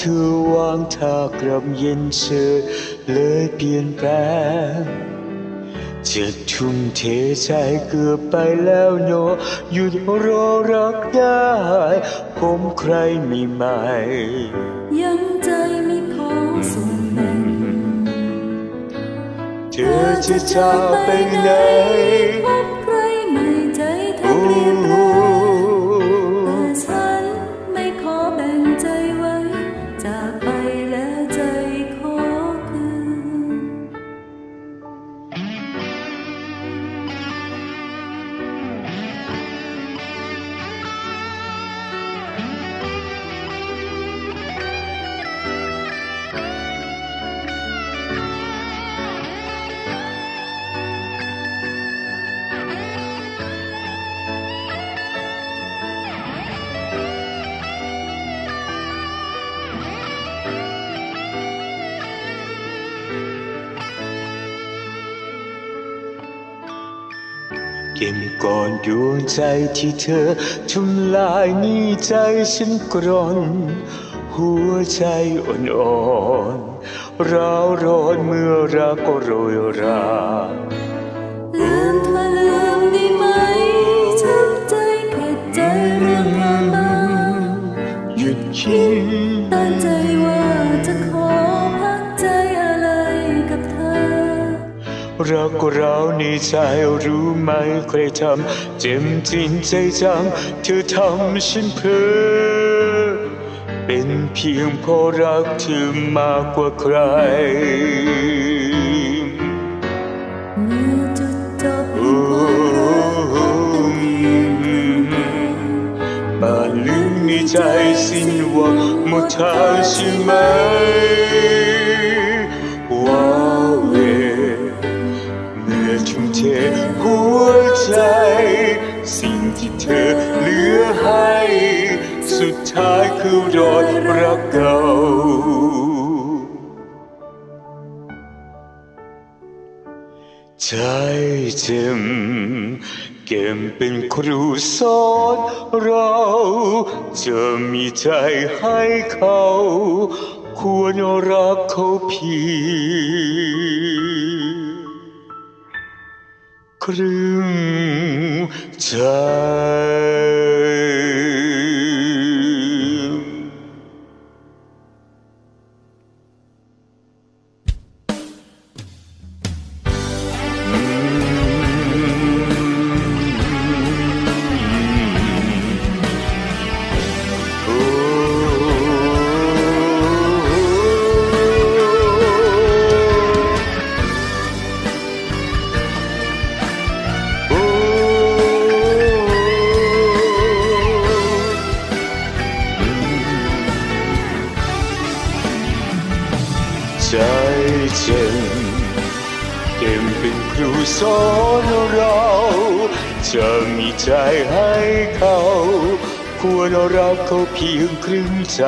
ธอวางทากรำเย็นเชยเลยเปลี่ยนแปลงจะทุ่มเทใจเกือบไปแล้วโนหยุดรอรักได้ ผมใครไม่ใหม่ ยังใจไม่พอส่งแบ่งเธอจะจากไปไหน ก็บก่อนดวงใจที่เธอทำลายนี่ใจฉันกรน หัวใจอ่อนๆร้าวร้อนเมื่อรักก็โรยรา รักก็เราวในใจรู้ไหมใครทำเจ็บจริงใจจังเธอทำฉันเพ้อเป็นเพียงเพราะรักเธอมากกว่าใครเมื่อจุดจบามาลึกในใจสิ้นหวังหมดทางใช่ไหม อหัวใจ สิ่งที่เธอเหลือให้ สุดท้ายคือรอยรักเก่าใจเจ็มเก็บเป็นครูสอนเราจะมีใจให้เขา ควรรักเขาเพียง ครึ่งใจโใจเจ็บเต็มเป็นครูสอนเราจะมีใจให้เขา ควรรักเขาเพียงครึ่งใจ